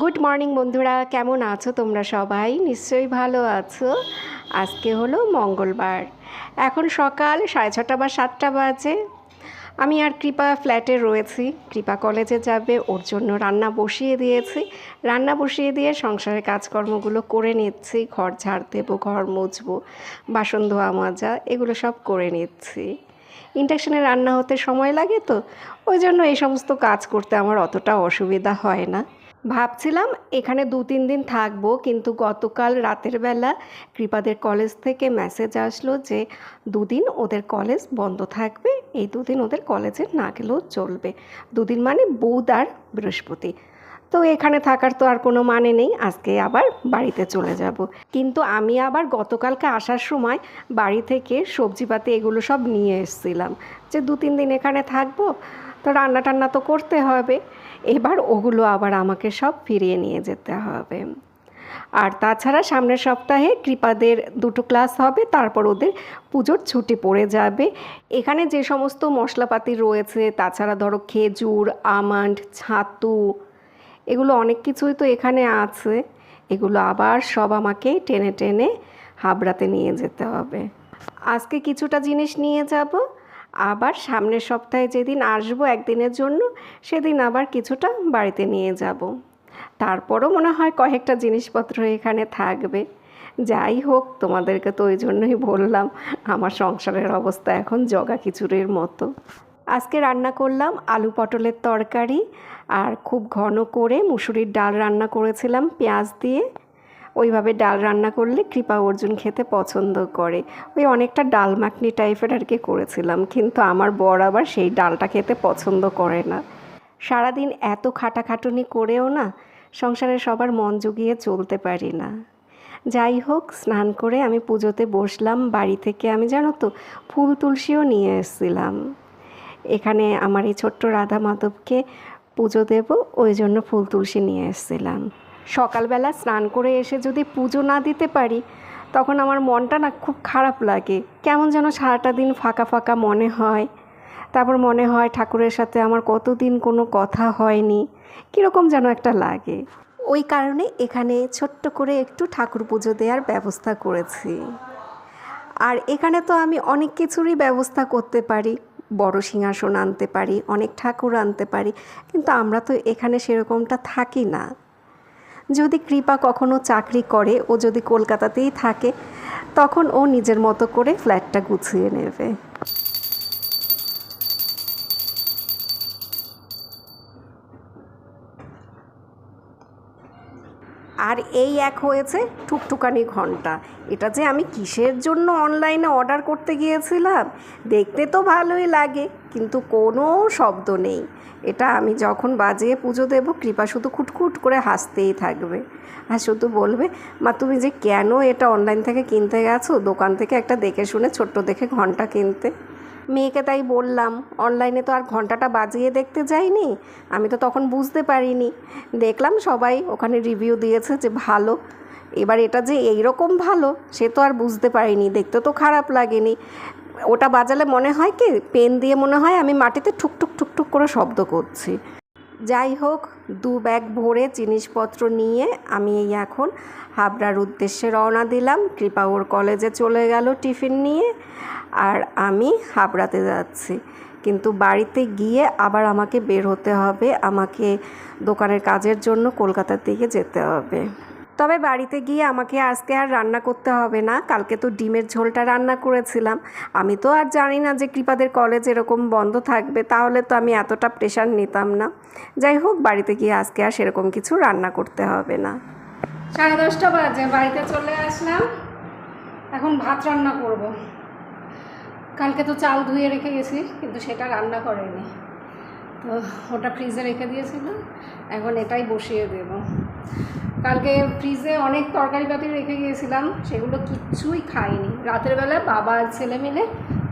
Good morning বন্ধুরা। কেমন আছো তোমরা সবাই? নিশ্চয়ই ভালো আছো। আজকে হলো মঙ্গলবার। এখন সকাল, সাড়ে ছটা বা সাতটা বাজে। আমি আর কৃপা ফ্ল্যাটে রয়েছি। কৃপা কলেজে যাবে, ওর জন্য রান্না বসিয়ে দিয়েছি। রান্না বসিয়ে দিয়ে সংসারের কাজকর্মগুলো করে নিচ্ছি। ঘর ঝাড় দেবো, ঘর মুছবো, বাসন ধোয়া মাজা, এগুলো সব করে নিচ্ছি। ইন্ডাকশানে রান্না হতে সময় লাগে তো, ওই জন্য এই সমস্ত কাজ করতে আমার অতটা অসুবিধা হয় না। ভাবছিলাম এখানে দু তিন দিন থাকব, কিন্তু গতকাল রাতের বেলা কৃপাদের কলেজ থেকে মেসেজ আসলো যে দুদিন ওদের কলেজ বন্ধ থাকবে, এই দুদিন ওদের কলেজে না গেলেও চলবে। দুদিন মানে বুধ আর বৃহস্পতি। তো এখানে থাকার তো আর কোনো মানে নেই, আজকে আবার বাড়িতে চলে যাব। কিন্তু আমি আবার গতকালকে আসার সময় বাড়ি থেকে সবজিপাতি এগুলো সব নিয়ে এসেছিলাম যে দু তিন দিন এখানে থাকব, তো রান্না টান্না তো করতে হবে। এবার ওগুলো আবার আমাকে সব ফিরিয়ে নিয়ে যেতে হবে। আর তাছাড়া সামনের সপ্তাহে কৃপাদের দুটো ক্লাস হবে, তারপর ওদের পুজোর ছুটি পড়ে যাবে। এখানে যে সমস্ত মশলাপাতি রয়েছে, তাছাড়া ধরো খেজুর, আমন্ড, ছাতু এগুলো অনেক কিছুই তো এখানে আছে। এগুলো আবার সব আমাকে টেনে টেনে হাবড়াতে নিয়ে যেতে হবে। আজকে কিছুটা জিনিস নিয়ে যাব। আবার সামনের সপ্তাহে যেদিন আসব একদিনের জন্য, সেদিন আবার কিছুটা বাড়িতে নিয়ে যাব। তারপরও মনে হয় কয়েকটা জিনিসপত্র এখানে থাকবে। যাই হোক, তোমাদেরকে তো ওই জন্যই বললাম, আমার সংসারের অবস্থা এখন জগা খিচুড়ির মতো। আজকে রান্না করলাম আলু পটলের তরকারি আর খুব ঘন করে মুসুরির ডাল রান্না করেছিলাম পেঁয়াজ দিয়ে। ওইভাবে ডাল রান্না করলে কৃপা অর্জুন খেতে পছন্দ করে। ওই অনেকটা ডাল মাখনি টাইপের আর কি করেছিলাম, কিন্তু আমার বর আবার সেই ডালটা খেতে পছন্দ করে না। সারাদিন এত খাটাখাটুনি করেও না সংসারে সবার মন জুগিয়ে চলতে পারি না। যাই হোক, স্নান করে আমি পুজোতে বসলাম, বাড়ি থেকে আমি জানো তো ফুল তুলসীও নিয়ে এসেছিলাম। এখানে আমার এই ছোট্ট রাধা মাধবকে পুজো দেব, ওই জন্য ফুল তুলসী নিয়ে এসেছিলাম। সকালবেলা স্নান করে এসে যদি পুজো না দিতে পারি, তখন আমার মনটা না খুব খারাপ লাগে। কেমন যেন সারাটা দিন ফাঁকা ফাঁকা মনে হয়। তারপর মনে হয় ঠাকুরের সাথে আমার কতদিন কোনো কথা হয়নি। কীরকম যেন একটা লাগে। ওই কারণে এখানে ছোট্ট করে একটু ঠাকুর পুজো দেওয়ার ব্যবস্থা করেছি। আর এখানে তো আমি অনেক কিছুরই ব্যবস্থা করতে পারি। বড় সিংহাসন আনতে পারি, অনেক ঠাকুর আনতে পারি, কিন্তু আমরা তো এখানে সেরকমটা থাকি না। যদি কৃপা কখনো চাকরি করে, ও যদি কলকাতাতেই থাকে, তখন ও নিজের মতো করে ফ্ল্যাটটা গুছিয়ে নেবে। আর এই এক হয়েছে টুকটুকানি ঘণ্টা। এটা যে আমি কিসের জন্য অনলাইনে অর্ডার করতে গিয়েছিলাম, দেখতে তো ভালোই লাগে, কিন্তু কোনো শব্দ নেই। এটা আমি যখন বাজিয়ে পুজো দেবো, কৃপা শুধু খুটখুট করে হাসতেই থাকবে। আর শুধু বলবে, মা, তুমি যে কেন এটা অনলাইন থেকে কিনতে গেছো? দোকান থেকে একটা দেখে শুনে, ছোট্ট দেখে ঘণ্টা কিনতে। মেয়েকে তাই বললাম, অনলাইনে তো আর ঘন্টাটা বাজিয়ে দেখতে যাইনি, আমি তো তখন বুঝতে পারিনি। দেখলাম সবাই ওখানে রিভিউ দিয়েছে যে ভালো। এবার এটা যে এইরকম ভালো, সে তো আর বুঝতে পারিনি, দেখতে তো খারাপ লাগেনি। ওটা বাজালে মনে হয় কি, পেন দিয়ে মনে হয় আমি মাটিতে ঠুকঠুক ঠুকঠুক করে শব্দ করছি। যাই হোক, দু ব্যাগ ভরে জিনিসপত্র নিয়ে আমি এই এখন হাবড়ার উদ্দেশ্যে রওনা দিলাম। কৃপা ওর কলেজে চলে গেল টিফিন নিয়ে। আর আমি হাবড়াতে যাচ্ছি। কিন্তু বাড়িতে গিয়ে আবার আমাকে বের হতে হবে। আমাকে দোকানের কাজের জন্য কলকাতার দিকে যেতে হবে। তবে বাড়িতে গিয়ে আমাকে আজকে আর রান্না করতে হবে না। কালকে তো ডিমের ঝোলটা রান্না করেছিলাম। আমি তো আর জানি না যে কৃপাদের কলেজ এরকম বন্ধ থাকবে, তাহলে তো আমি এতটা প্রেশার নিতাম না। যাই হোক, বাড়িতে গিয়ে আজকে আর সেরকম কিছু রান্না করতে হবে না। সাড়ে দশটা বাজে, বাড়িতে চলে আসলাম। এখন ভাত রান্না করব। কালকে তো চাল ধুয়ে রেখে গেছি, কিন্তু সেটা রান্না করেনি। তো ওটা ফ্রিজে রেখে দিয়েছিল এখন এটাই বসিয়ে দেব। কালকে ফ্রিজে অনেক তরকারি পাতি রেখে গিয়েছিলাম, সেগুলো কিচ্ছুই খাইনি। রাতের বেলা বাবা আর ছেলে মিলে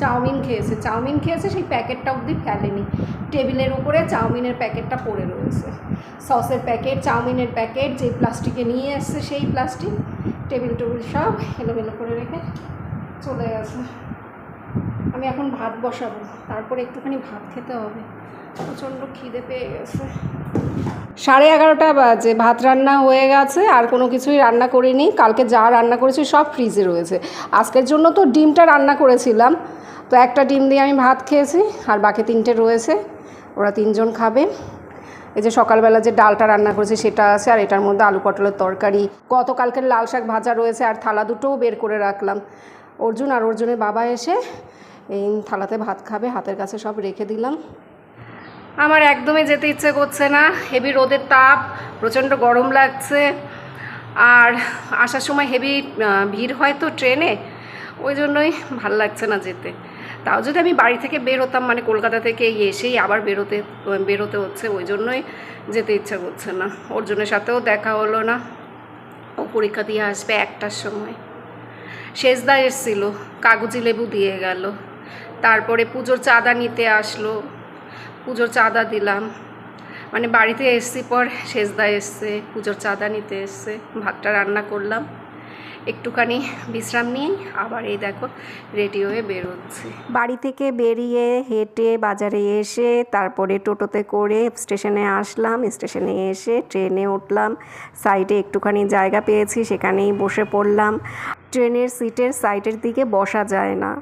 চাউমিন খেয়েছে। চাউমিন খেয়েছে, সেই প্যাকেটটা অবধি ফেলেনি। টেবিলের উপরে চাউমিনের প্যাকেটটা পড়ে রয়েছে। সসের প্যাকেট, চাউমিনের প্যাকেট যে প্লাস্টিকে নিয়ে এসছে সেই প্লাস্টিক টেবিল টেবিল সব এলোমেলো করে রেখে চলে গেছে। আমি এখন ভাত বসাবো, তারপরে একটুখানি ভাত খেতে হবে। প্রচণ্ড খিদে পেয়ে গেছে। সাড়ে এগারোটা বাজে, ভাত রান্না হয়ে গেছে, আর কোনো কিছুই রান্না করিনি। কালকে যা রান্না করেছি সব ফ্রিজে রয়েছে। আজকের জন্য তো ডিমটা রান্না করেছিলাম, তো একটা ডিম দিয়ে আমি ভাত খেয়েছি, আর বাকি তিনটে রয়েছে, ওরা তিনজন খাবে। এই যে সকালবেলা যে ডালটা রান্না করেছি সেটা আছে, আর এটার মধ্যে আলু পটলের তরকারি, গতকালকের লাল শাক ভাজা রয়েছে, আর থালা দুটোও বের করে রাখলাম। অর্জুন আর অর্জুনের বাবা এসে এই থালাতে ভাত খাবে, হাতের কাছে সব রেখে দিলাম। আমার একদমই যেতে ইচ্ছে করছে না। হেভি রোদের তাপ, প্রচণ্ড গরম লাগছে। আর আসার সময় হেভি ভিড় হয় তো ট্রেনে, ওই জন্যই ভালো লাগছে না যেতে। তাও যদি আমি বাড়ি থেকে বেরোতাম মানে কলকাতা থেকে এসেই আবার বেরোতে বেরোতে হচ্ছে, ওই জন্যই যেতে ইচ্ছা করছে না। অর্জুনের সাথেও দেখা হলো না। ও পরীক্ষা দিয়ে আসবে একটার সময়। শেষদা এসছিল, কাগজি লেবু দিয়ে গেল। তারপরে পুজোর চাঁদা নিতে আসলো। পুজোর চাঁদা দিলাম। মানে বাড়িতে এসছি পর সেজদা এসছে, পুজোর চাঁদা নিতে এসছে, ভাতটা রান্না করলাম। একটুখানি বিশ্রাম নিয়ে আবার এই দেখো রেডি হয়ে বেরোচ্ছে। বাড়ি থেকে বেরিয়ে হেঁটে বাজারে এসে তারপরে টোটোতে করে স্টেশনে আসলাম। স্টেশনে এসে ট্রেনে উঠলাম। সাইডে একটুখানি জায়গা পেয়েছি, সেখানেই বসে পড়লাম। ট্রেনের সিটের সাইডের দিকে বসা যায় না।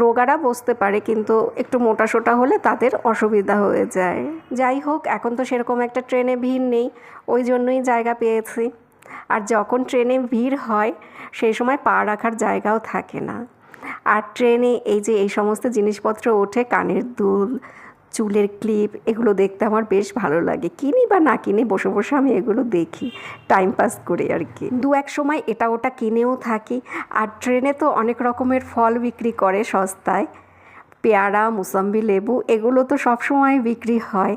রোগারা বসতে পারে, কিন্তু একটু মোটা সোটা হলে তাদের অসুবিধা হয়ে যায়। যাই হোক, এখন তো সেরকম একটা ট্রেনে ভিড় নেই, ওই জন্যই জায়গা পেয়েছি। আর যখন ট্রেনে ভিড় হয়, সেই সময় পা রাখার জায়গাও থাকে না। আর ট্রেনে এই যে এই সমস্ত জিনিসপত্র ওঠে, কানের দুল চুলের ক্লিপ এগুলো দেখতে আমার বেশ ভালো লাগে। কিনি বা না কিনে, বসে বসে আমি এগুলো দেখি টাইম পাস করে আর কি। দু এক সময় এটা ওটা কিনেও থাকি, আর ট্রেনে তো অনেক রকমের ফল বিক্রি করে সস্তায়। পেয়ারা, মুসাম্বি, লেবু, এগুলো তো সব সময় বিক্রি হয়।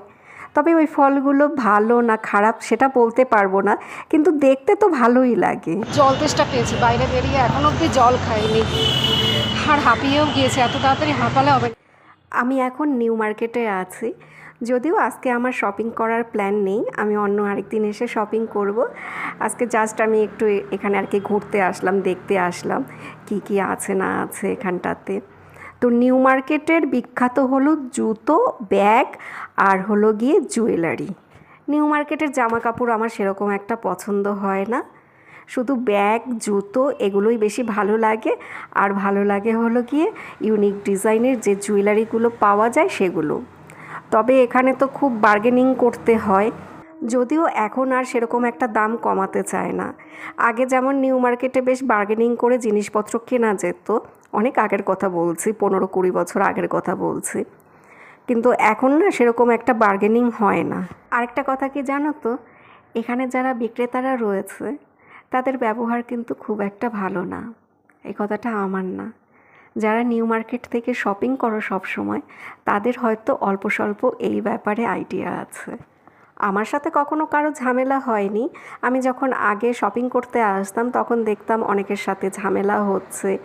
তবে ওই ফলগুলো ভালো না খারাপ সেটা বলতে পারব না, কিন্তু দেখতে তো ভালোই লাগে। জল তেষ্টা পেয়েছি, বাইরে বেরিয়ে এখন অবধি জল খাইনি। আর হাঁপিয়েও গিয়েছে, এত তাড়াতাড়ি হাঁপালে হবে। আমি এখন নিউ মার্কেটে আছি। যদিও আজকে আমার শপিং করার প্ল্যান নেই, আমি অন্য আরেকদিন এসে শপিং করব। আজকে জাস্ট আমি একটু এখানে আর কি ঘুরতে আসলাম, দেখতে আসলাম, কি কি আছে না আছে এখানটাতে। তো নিউ মার্কেটের বিখ্যাত হলো জুতো, ব্যাগ আর হলো গিয়ে জুয়েলারি। নিউ মার্কেটের জামা কাপড় আমার সেরকম একটা পছন্দ হয় না। শুধু ব্যাগ, জুতো এগুলোই বেশি ভালো লাগে। আর ভালো লাগে হলো গিয়ে ইউনিক ডিজাইনের যে জুয়েলারিগুলো পাওয়া যায় সেগুলো। তবে এখানে তো খুব বার্গেনিং করতে হয়। যদিও এখন আর সেরকম একটা দাম কমাতে চায় না। আগে যেমন নিউ মার্কেটে বেশ বার্গেনিং করে জিনিসপত্র কেনা যেত, অনেক আগের কথা বলছি, পনেরো কুড়ি বছর আগের কথা বলছি। কিন্তু এখন না সেরকম একটা বার্গেনিং হয় না। আরেকটা কথা কি জানো তো? এখানে যারা বিক্রেতারা রয়েছে তাদের ব্যবহার কিন্তু খুব একটা ভালো না। এই কথাটা আমার না। যারা নিউ মার্কেট থেকে শপিং করো সব সময় তাদের হয়তো অল্প স্বল্প এই ব্যাপারে আইডিয়া আছে। আমার সাথে কখনো কারও ঝামেলা হয়নি। আমি যখন আগে শপিং করতে আসতাম, তখন দেখতাম অনেকের সাথে ঝামেলা হচ্ছে।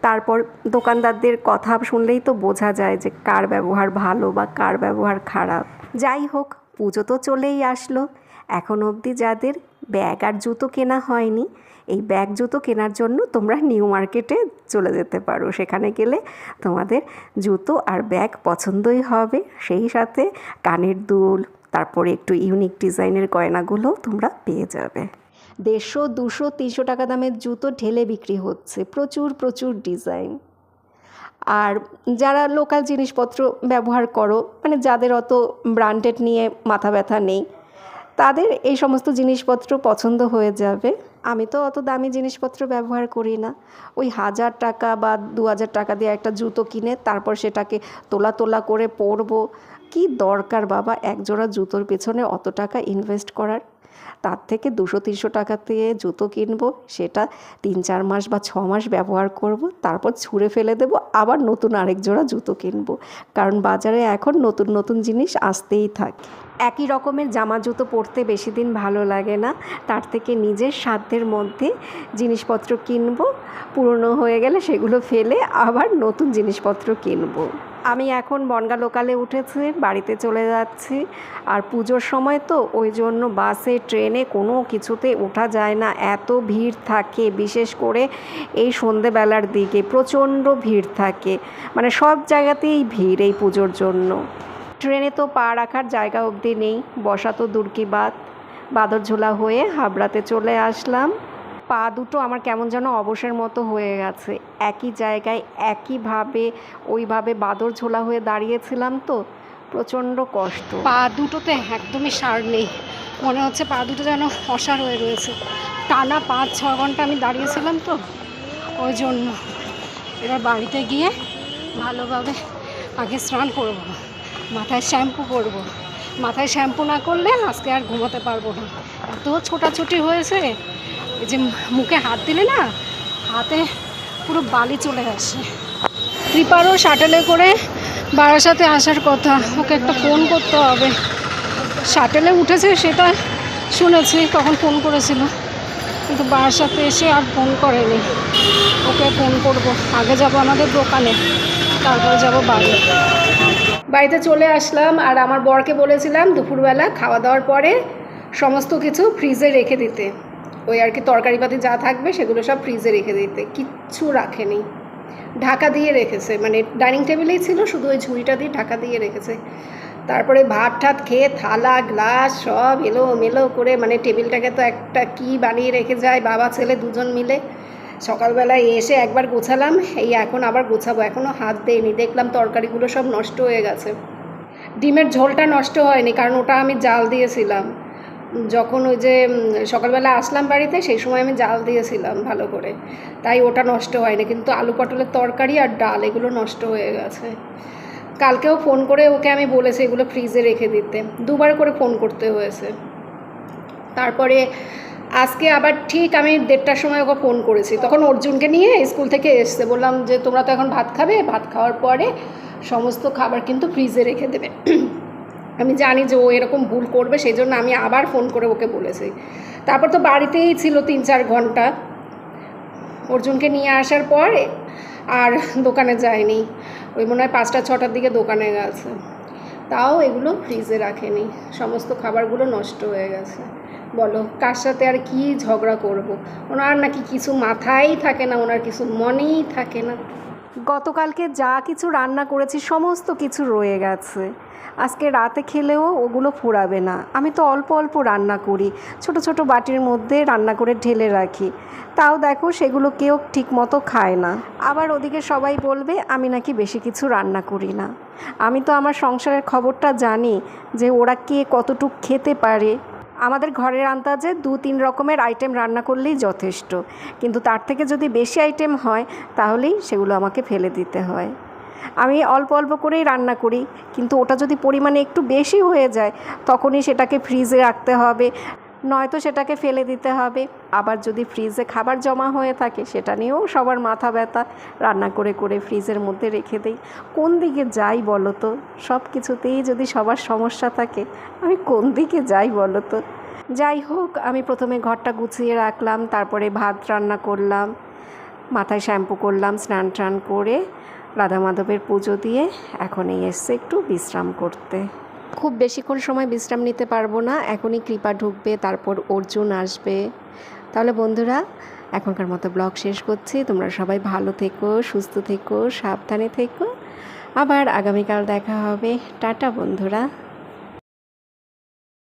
তারপর দোকানদারদের কথা শুনলেই তো বোঝা যায় যে কার ব্যবহার ভালো বা কার ব্যবহার খারাপ। যাই হোক, পুজো তো চলেই আসলো। এখন অবধি যাদের ব্যাগ আর জুতো কেনা হয়নি। এই ব্যাগ, জুতো কেনার জন্য তোমরা নিউ মার্কেটে চলে যেতে পারো। সেখানে গেলে তোমাদের জুতো আর ব্যাগ পছন্দই হবে। সেই সাথে কানের দুল, তারপরে একটু ইউনিক ডিজাইনের গয়নাগুলো তোমরা পেয়ে যাবে। দেড়শো, দুশো, তিনশো টাকা দামের জুতো ঢেলে বিক্রি হচ্ছে। প্রচুর প্রচুর ডিজাইন। আর যারা লোকাল জিনিসপত্র ব্যবহার করো মানে যাদের অত ব্র্যান্ডেড নিয়ে মাথা ব্যথা নেই তাদের এই সমস্ত জিনিসপত্র পছন্দ হয়ে যাবে। আমি তো অত দামি জিনিসপত্র ব্যবহার করি না। ওই হাজার টাকা বা দু হাজার টাকা দিয়ে একটা জুতো কিনে তারপর সেটাকে তোলা তোলা করে পরবো। কি দরকার বাবা? একজোড়া জুতোর পেছনে অত টাকা ইনভেস্ট করার? তার থেকে দুশো, তিনশো টাকা দিয়ে জুতো কিনবো, সেটা তিন, চার মাস বা ছ মাস ব্যবহার করব, তারপর ছুঁড়ে ফেলে দেবো, আবার নতুন আরেক জোড়া জুতো কিনবো। কারণ বাজারে এখন নতুন নতুন জিনিস আসতেই থাকে। একই রকমের জামা জুতো পরতে বেশি দিন ভালো লাগে না। তার থেকে নিজের সাধ্যের মধ্যে জিনিসপত্র কিনবো, পুরনো হয়ে গেলে সেগুলো ফেলে আবার নতুন জিনিসপত্র কিনবো। আমি এখন বনগা লোকালে উঠেছি, বাড়িতে চলে যাচ্ছি। আর পুজোর সময় তো ওই জন্য বাসে, ট্রেনে কোনো কিছুতে ওঠা যায় না। এত ভিড় থাকে, বিশেষ করে এই সন্ধেবেলার দিকে প্রচণ্ড ভিড় থাকে। মানে সব জায়গাতেই ভিড় এই পুজোর জন্য। ট্রেনে তো পা রাখার জায়গা অবধি নেই, বসা তো দূর কি বাদ বাদরঝোলা হয়ে হাবড়াতে চলে আসলাম। পা দুটো আমার কেমন যেন অবসের মতো হয়ে গেছে। একই জায়গায় একইভাবে, ওইভাবে বাদর ঝোলা হয়ে দাঁড়িয়েছিলাম তো, প্রচণ্ড কষ্ট। পা দুটোতে একদমই সার নেই। মনে হচ্ছে পা দুটো যেন অসার হয়ে রয়েছে। টানা পাঁচ, ছ ঘণ্টা আমি দাঁড়িয়েছিলাম তো, ওই জন্য। এবার বাড়িতে গিয়ে ভালোভাবে আগে স্নান করব। মাথায় শ্যাম্পু করব। মাথায় শ্যাম্পু না করলে আজকে আর ঘুমোতে পারব না। এত ছোটাছুটি হয়েছে এই যে মুখে হাত দিলে না, হাতে পুরো বালি চলে আসে। কৃপারও শাটেলে করে বারাসাতে আসার কথা, ওকে একটা ফোন করতে হবে। শাটেলে উঠেছে সেটা শুনেছি তখন ফোন করেছিল। কিন্তু বারাসাতে এসে আর ফোন করেনি। ওকে ফোন করব। আগে যাব আমাদের দোকানে, তারপরে যাব বাড়ি। বাড়িতে চলে আসলাম, আর আমার বরকে বলেছিলাম দুপুরবেলা খাওয়া দাওয়ার পরে সমস্ত কিছু ফ্রিজে রেখে দিতে। ওই আর কি তরকারিপাতি যা থাকবে সেগুলো সব ফ্রিজে রেখে দিতে। কিচ্ছু রাখেনি। ঢাকা দিয়ে রেখেছে। মানে ডাইনিং টেবিলেই ছিল, শুধু ওই ঝুড়িটা দিয়ে ঢাকা দিয়ে রেখেছে। তারপরে ভাত ঠাত খেয়ে থালা গ্লাস সব এলো মেলো করে মানে টেবিলটাকে তো একটা কি বানিয়ে রেখে যায়, বাবা, ছেলে দুজন মিলে। সকালবেলায় এসে একবার গোছালাম, এই এখন আবার গোছাবো। এখনও হাত দেয়নি দেখলাম তরকারিগুলো সব নষ্ট হয়ে গেছে। ডিমের ঝোলটা নষ্ট হয়নি, কারণ ওটা আমি জাল দিয়েছিলাম। যখন ওই যে সকালবেলা আসলাম বাড়িতে, সেই সময় আমি জাল দিয়েছিলাম ভালো করে। তাই ওটা নষ্ট হয়নি, কিন্তু আলু পটলের তরকারি আর ডাল, এগুলো নষ্ট হয়ে গেছে। কালকেও ফোন করে ওকে আমি বলেছি এগুলো ফ্রিজে রেখে দিতে। দুবার করে ফোন করতে হয়েছে। তারপরে আজকে আবার ঠিক আমি দেড়টার সময় ওকে ফোন করেছি। তখন অর্জুনকে নিয়ে স্কুল থেকে এসছে। বললাম যে, তোমরা তো এখন ভাত খাবে? ভাত খাওয়ার পরে সমস্ত খাবার কিন্তু ফ্রিজে রেখে দেবে। আমি জানি যে ও এরকম ভুল করবে, সেই জন্য আমি আবার ফোন করে ওকে বলেছি। তারপর তো বাড়িতেই ছিল তিন চার ঘণ্টা। অর্জুনকে নিয়ে আসার পরে আর দোকানে যায়নি। ওই মনে হয় পাঁচটা, ছটার দিকে দোকানে গেছে। তাও এগুলো ফ্রিজে রাখেনি। সমস্ত খাবারগুলো নষ্ট হয়ে গেছে। বলো, কার সাথে আর কি ঝগড়া করব? ওনার নাকি কিছু মাথায় থাকে না, ওনার কিছু মনেই থাকে না। গতকালকে যা কিছু রান্না করেছি, সমস্ত কিছু রয়ে গেছে। আজকে রাতে খেলেও ওগুলো ফুরাবে না। আমি তো অল্প অল্প রান্না করি, ছোট ছোট বাটির মধ্যে রান্না করে ঢেলে রাখি। তাও দেখো, সেগুলো কেউ ঠিক মতো খায় না। আবার ওদিকে সবাই বলবে, আমি নাকি বেশি কিছু রান্না করি না। আমি তো আমার সংসারের খবরটা জানি যে ওরা কে কতটুক খেতে পারে। আমাদের ঘরের আন্দাজে দু তিন রকমের আইটেম রান্না করলেই যথেষ্ট। কিন্তু তার থেকে যদি বেশি আইটেম হয়, তাহলেই সেগুলো আমাকে ফেলে দিতে হয়। আমি অল্প অল্প করেই রান্না করি, কিন্তু ওটা যদি পরিমাণে একটু বেশি হয়ে যায়, তখনই সেটাকে ফ্রিজে রাখতে হবে। নয়তো সেটাকে ফেলে দিতে হবে। আবার যদি ফ্রিজে খাবার জমা হয়ে থাকে, সেটা নিয়েও সবার মাথা ব্যথা। রান্না করে করে ফ্রিজের মধ্যে রেখে দেই। কোন দিকে যাই বলো তো? সব কিছুতেই যদি সবার সমস্যা থাকে, আমি কোন দিকে যাই বলো তো? যাই হোক, আমি প্রথমে ঘরটা গুছিয়ে রাখলাম, তারপরে ভাত রান্না করলাম, মাথায় শ্যাম্পু করলাম, স্নান টান করে রাধা মাধবের পুজো দিয়ে এখন এই এসছে একটু বিশ্রাম করতে। খুব বেশিক্ষণ সময় বিশ্রাম নিতে পারব না। এখনই কৃপা ঢুকবে, তারপর অর্জুন আসবে। তাহলে বন্ধুরা, এখনকার মতো ব্লগ শেষ করছি। তোমরা সবাই ভালো থেকো, সুস্থ থেকো, সাবধানে থেকো। আবার আগামীকাল দেখা হবে। টাটা বন্ধুরা।